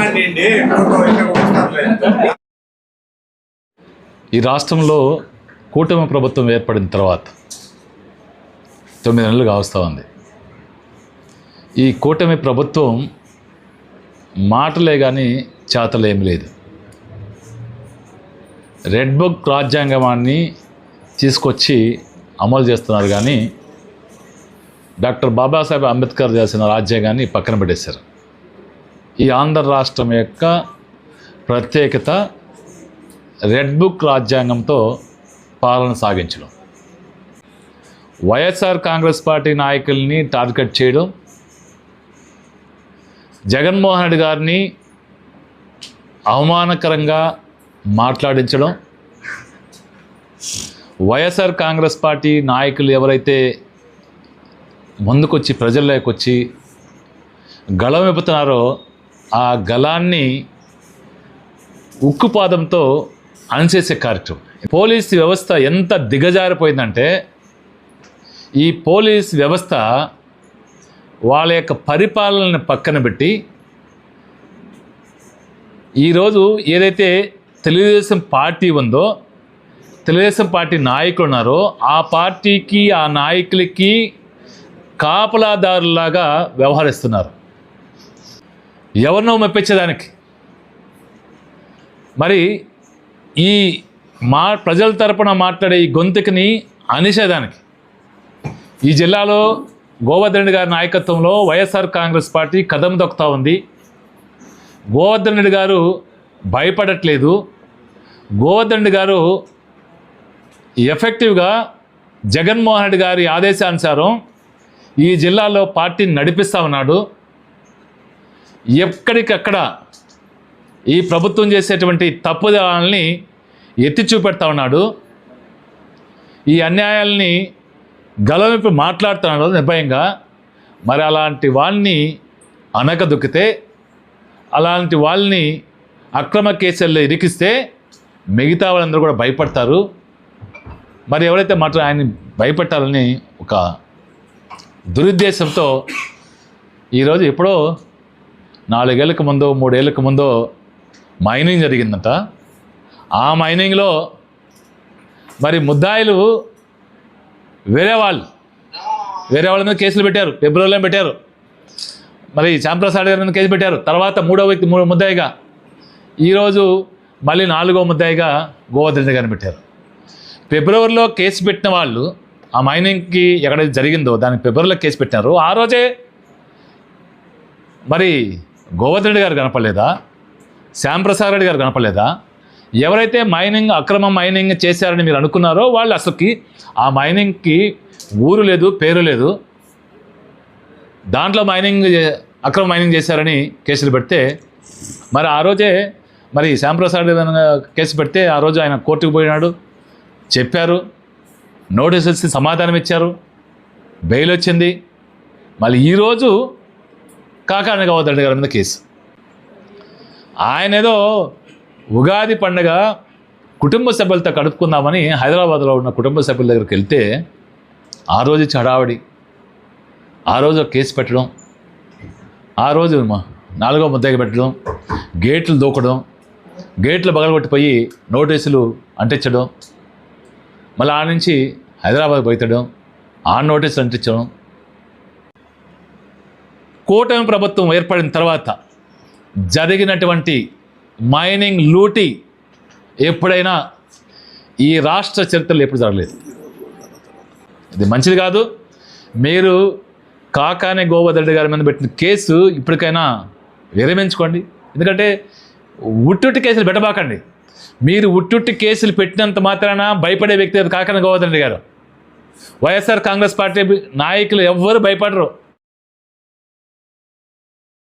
మాట్లాడండి ఈ రాష్ట్రంలో కూటమి ప్రభుత్వం ఏర్పడిన తర్వాత తొమ్మిది నెలలు కావస్తూ ఉంది. ఈ కూటమి ప్రభుత్వం మాటలే కానీ చేతలేమి లేదు. రెడ్ బుక్ రాజ్యాంగమాన్ని తీసుకొచ్చి అమలు చేస్తున్నారు కానీ డాక్టర్ బాబాసాహెబ్ అంబేద్కర్ చేసిన రాజ్యాంగాన్ని పక్కన పెట్టేశారు. ఈ ఆంధ్ర రాష్ట్రం యొక్క ప్రత్యేకత రెడ్ బుక్ రాజ్యాంగంతో పాలన సాగించడం. వైఎస్ఆర్ కాంగ్రెస్ పార్టీ నాయకుల్ని టార్గెట్ చేయడం జగన్మోహన్ రెడ్డి గారిని అవమానకరంగా మాట్లాడించడం వైఎస్ఆర్ కాంగ్రెస్ పార్టీ నాయకులు ఎవరైతే ముందుకొచ్చి ప్రజల్లోకి వచ్చి గళం విప్పుతున్నారో ఆ గళాన్ని ఉక్కుపాదంతో అణచేసే కార్యక్రమం. పోలీస్ వ్యవస్థ ఎంత దిగజారిపోయిందంటే ఈ పోలీస్ వ్యవస్థ వాళ్ళ యొక్క పరిపాలనని పక్కన పెట్టి ఈరోజు ఏదైతే తెలుగుదేశం పార్టీ ఉందో తెలుగుదేశం పార్టీ నాయకులు ఉన్నారో ఆ పార్టీకి ఆ నాయకులకి కాపలాదారులాగా వ్యవహరిస్తున్నారు. ఎవరినో మెప్పించేదానికి? మరి ఈ మా ప్రజల తరపున మాట్లాడే ఈ గొంతుకిని అనిసేదానికి ఈ జిల్లాలో గోవర్ధన్ రెడ్డి గారి నాయకత్వంలో వైఎస్ఆర్ కాంగ్రెస్ పార్టీ కదం దొక్కుతూ ఉంది. గోవర్ధన్ రెడ్డి గారు భయపడట్లేదు. గోవర్ధన్ రెడ్డి గారు ఎఫెక్టివ్గా జగన్మోహన్ రెడ్డి గారి ఆదేశానుసారం ఈ జిల్లాలో పార్టీని నడిపిస్తూ ఉన్నాడు. ఎక్కడికక్కడ ఈ ప్రభుత్వం చేసేటువంటి తప్పుదలని ఎత్తి చూపెడతా ఉన్నాడు. ఈ అన్యాయాల్ని గలవింపు మాట్లాడుతున్నాడు నిర్భయంగా. మరి అలాంటి వాళ్ళని అనకదొక్కితే అలాంటి వాళ్ళని అక్రమ కేసుల్లో ఇరికిస్తే మిగతా వాళ్ళందరూ కూడా భయపడతారు. మరి ఎవరైతే మాత్రం ఆయన్ని భయపెట్టాలని ఒక దురుద్దేశంతో ఈరోజు ఎప్పుడో నాలుగేళ్ళకు ముందో మూడేళ్ళకు ముందో మైనింగ్ జరిగిందంట. ఆ మైనింగ్లో మరి ముద్దాయిలు వేరే వాళ్ళు వేరే వాళ్ళ మీద కేసులు పెట్టారు ఫిబ్రవరిలో పెట్టారు? మరి శ్యాంప్రసాద్ గారి మీద కేసు పెట్టారు. తర్వాత మూడో వ్యక్తి మూడో ముద్దాయిగా ఈరోజు మళ్ళీ నాలుగో ముద్దాయిగా గోవర్ధన్ గారిని పెట్టారు. ఫిబ్రవరిలో కేసు పెట్టిన వాళ్ళు ఆ మైనింగ్కి ఎక్కడ జరిగిందో దానికి ఫిబ్రవరిలో కేసు పెట్టినారు. ఆ రోజే మరి గోవర్ధన్ రెడ్డి గారు కనపడలేదా? శ్యాంప్రసాద్ రెడ్డి గారు కనపడలేదా? ఎవరైతే మైనింగ్ అక్రమ మైనింగ్ చేశారని మీరు అనుకున్నారో వాళ్ళు అసలుకి ఆ మైనింగ్కి ఊరు లేదు పేరు లేదు. దాంట్లో మైనింగ్ అక్రమ మైనింగ్ చేశారని కేసులు పెడితే మరి ఆ రోజే మరి శ్యాంప్రసాద్ కేసు పెడితే ఆ రోజు ఆయన కోర్టుకు పోయినాడు చెప్పారు. నోటీస్ వచ్చి సమాధానం ఇచ్చారు. బెయిల్ వచ్చింది. మళ్ళీ ఈరోజు కాకాని గోవర్ధన్ గారి మీద కేసు. ఆయన ఏదో ఉగాది పండగ కుటుంబ సభ్యులతో కడుపుకుందామని హైదరాబాద్లో ఉన్న కుటుంబ సభ్యుల దగ్గరికి వెళ్తే ఆ రోజు చడావడి ఆ రోజు కేసు పెట్టడం ఆ రోజు నాలుగో ముద్దకి పెట్టడం గేట్లు దూకడం గేట్లు బగలగొట్టిపోయి నోటీసులు అంటించడం మళ్ళీ ఆ నుంచి హైదరాబాద్ పోయితడం ఆ నోటీసులు అంటించడం కూటమి ప్రభుత్వం ఏర్పడిన తర్వాత జరిగినటువంటి మైనింగ్ లూటీ ఎప్పుడైనా ఈ రాష్ట్ర చరిత్రలో ఎప్పుడు జరగలేదు. ఇది మంచిది కాదు. మీరు కాకానే గోవర్ధన్ గారి మీద పెట్టిన కేసు ఇప్పటికైనా విరమించుకోండి. ఎందుకంటే ఉట్టుట్టి కేసులు పెట్టబాకండి. మీరు ఉట్టుట్టి కేసులు పెట్టినంత మాత్రాన భయపడే వ్యక్తి కాకానే గోవర్ధన్ గారు. వైఎస్ఆర్ కాంగ్రెస్ పార్టీ నాయకులు ఎవ్వరు భయపడరు.